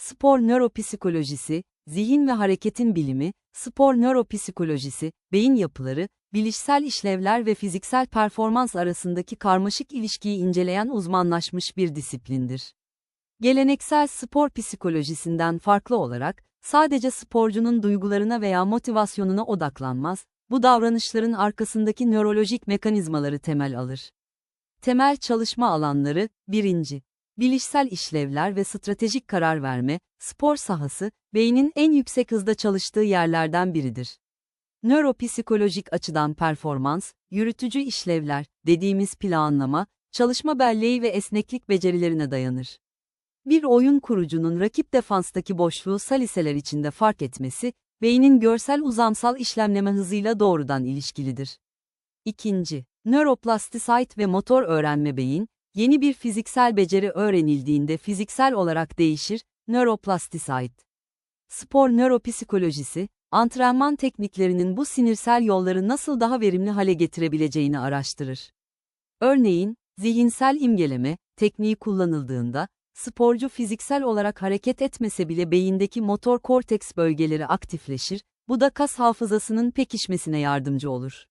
spor nöropsikolojisi, zihin ve hareketin bilimi, spor nöropsikolojisi, beyin yapıları, bilişsel işlevler ve fiziksel performans arasındaki karmaşık ilişkiyi inceleyen uzmanlaşmış bir disiplindir. Geleneksel spor psikolojisinden farklı olarak, sadece sporcunun duygularına veya motivasyonuna odaklanmaz, bu davranışların arkasındaki nörolojik mekanizmaları temel alır. Temel çalışma alanları, 1. Bilişsel işlevler ve stratejik karar verme, spor sahası, beynin en yüksek hızda çalıştığı yerlerden biridir. Nöropsikolojik açıdan performans, yürütücü işlevler, dediğimiz planlama, çalışma belleği ve esneklik becerilerine dayanır. Bir oyun kurucunun rakip defanstaki boşluğu saliseler içinde fark etmesi, beynin görsel uzamsal işlemleme hızıyla doğrudan ilişkilidir. İkinci, nöroplastisite ve motor öğrenme beyin, yeni bir fiziksel beceri öğrenildiğinde fiziksel olarak değişir, nöroplastisite. Spor nöropsikolojisi, antrenman tekniklerinin bu sinirsel yolları nasıl daha verimli hale getirebileceğini araştırır. Örneğin, zihinsel imgeleme, tekniği kullanıldığında, sporcu fiziksel olarak hareket etmese bile beyindeki motor korteks bölgeleri aktifleşir, bu da kas hafızasının pekişmesine yardımcı olur.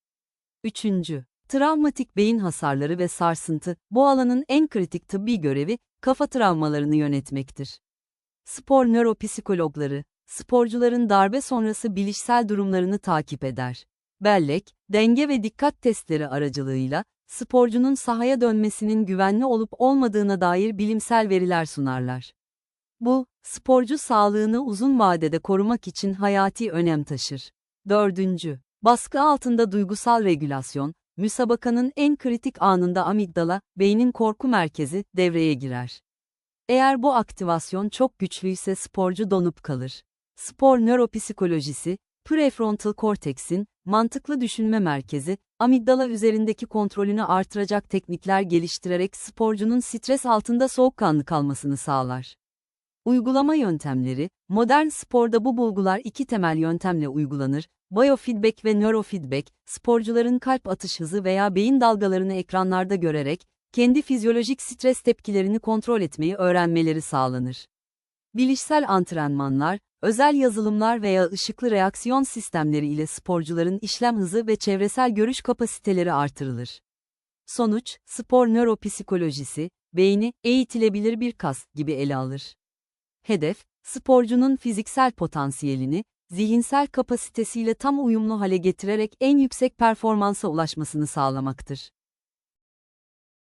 Üçüncü, Travmatik beyin hasarları ve sarsıntı, bu alanın en kritik tıbbi görevi, kafa travmalarını yönetmektir. Spor nöropsikologları, sporcuların darbe sonrası bilişsel durumlarını takip eder. Bellek, denge ve dikkat testleri aracılığıyla, sporcunun sahaya dönmesinin güvenli olup olmadığına dair bilimsel veriler sunarlar. Bu, sporcu sağlığını uzun vadede korumak için hayati önem taşır. Dördüncü, baskı altında duygusal regülasyon, müsabakanın en kritik anında amigdala, beynin korku merkezi, devreye girer. Eğer bu aktivasyon çok güçlüyse sporcu donup kalır. Spor nöropsikolojisi, prefrontal korteksin, mantıklı düşünme merkezi, amigdala üzerindeki kontrolünü artıracak teknikler geliştirerek sporcunun stres altında soğukkanlı kalmasını sağlar. Uygulama yöntemleri, modern sporda bu bulgular iki temel yöntemle uygulanır, biofeedback ve nörofeedback, sporcuların kalp atış hızı veya beyin dalgalarını ekranlarda görerek, kendi fizyolojik stres tepkilerini kontrol etmeyi öğrenmeleri sağlanır. Bilişsel antrenmanlar, özel yazılımlar veya ışıklı reaksiyon sistemleri ile sporcuların işlem hızı ve çevresel görüş kapasiteleri artırılır. Sonuç, spor nöropsikolojisi, beyni eğitilebilir bir kas gibi ele alır. Hedef, sporcunun fiziksel potansiyelini, zihinsel kapasitesiyle tam uyumlu hale getirerek en yüksek performansa ulaşmasını sağlamaktır.